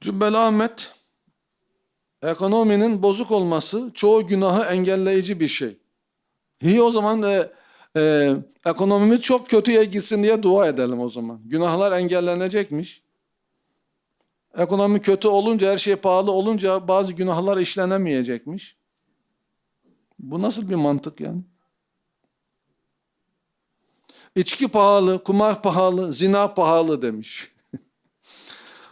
Cübbeli Ahmet, ekonominin bozuk olması çoğu günahı engelleyici bir şey. İyi o zaman e, e, ekonomimiz çok kötüye gitsin diye dua edelim o zaman. Günahlar engellenecekmiş. Ekonomi kötü olunca, her şey pahalı olunca bazı günahlar işlenemeyecekmiş. Bu nasıl bir mantık yani? İçki pahalı, kumar pahalı, zina pahalı demiş.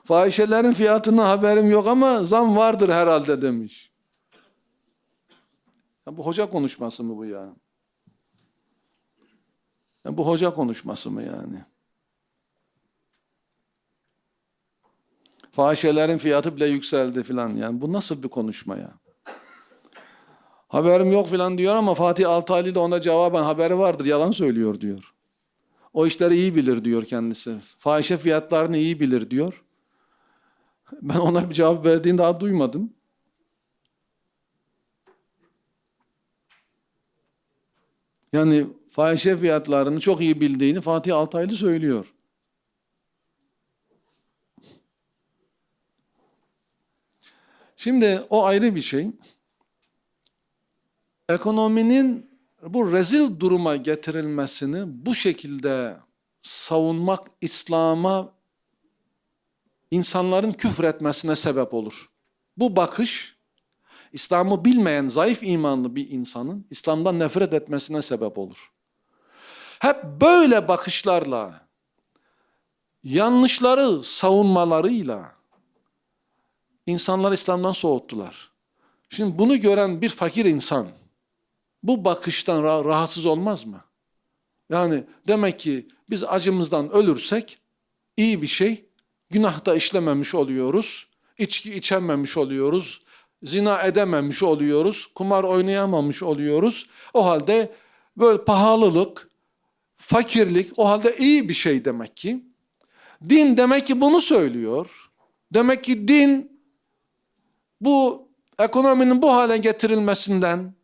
Fahişelerin fiyatına haberim yok ama zam vardır herhalde demiş. Ya bu hoca konuşması mı bu ya? ya bu hoca konuşması mı yani? Fahişelerin fiyatı bile yükseldi filan yani. Bu nasıl bir konuşma ya? Haberim yok filan diyor ama Fatih Altaylı da ona cevaben haberi vardır yalan söylüyor diyor. O işleri iyi bilir diyor kendisi. Fahişe fiyatlarını iyi bilir diyor. Ben ona bir cevap verdiğini daha duymadım. Yani fahişe fiyatlarını çok iyi bildiğini Fatih Altaylı söylüyor. Şimdi o ayrı bir şey. Ekonominin bu rezil duruma getirilmesini bu şekilde savunmak İslam'a insanların küfretmesine sebep olur. Bu bakış İslam'ı bilmeyen zayıf imanlı bir insanın İslam'dan nefret etmesine sebep olur. Hep böyle bakışlarla yanlışları savunmalarıyla insanlar İslam'dan soğuttular. Şimdi bunu gören bir fakir insan bu bakıştan rah- rahatsız olmaz mı? Yani demek ki biz acımızdan ölürsek iyi bir şey, günahta işlememiş oluyoruz, içki içememiş oluyoruz, zina edememiş oluyoruz, kumar oynayamamış oluyoruz. O halde böyle pahalılık, fakirlik o halde iyi bir şey demek ki. Din demek ki bunu söylüyor. Demek ki din bu ekonominin bu hale getirilmesinden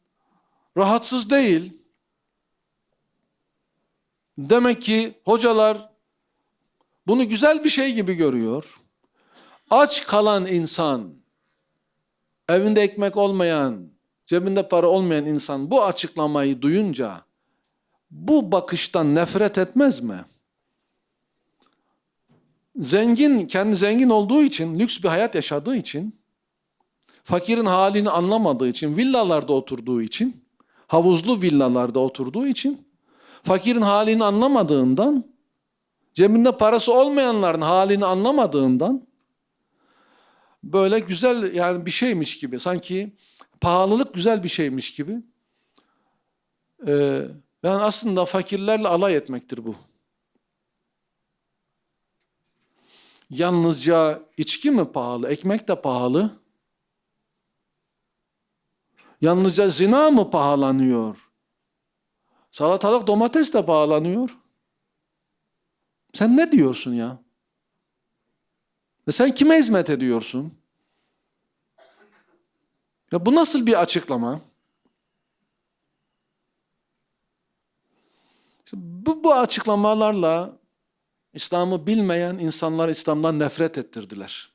rahatsız değil. Demek ki hocalar bunu güzel bir şey gibi görüyor. Aç kalan insan, evinde ekmek olmayan, cebinde para olmayan insan bu açıklamayı duyunca bu bakıştan nefret etmez mi? Zengin, kendi zengin olduğu için, lüks bir hayat yaşadığı için, fakirin halini anlamadığı için, villalarda oturduğu için, havuzlu villalarda oturduğu için, fakirin halini anlamadığından, cebinde parası olmayanların halini anlamadığından, böyle güzel yani bir şeymiş gibi, sanki pahalılık güzel bir şeymiş gibi, ee, yani aslında fakirlerle alay etmektir bu. Yalnızca içki mi pahalı, ekmek de pahalı? Yalnızca zina mı pahalanıyor? Salatalık, domates de pahalanıyor. Sen ne diyorsun ya? Ve sen kime hizmet ediyorsun? Ya bu nasıl bir açıklama? İşte bu, bu açıklamalarla İslam'ı bilmeyen insanlar İslam'dan nefret ettirdiler.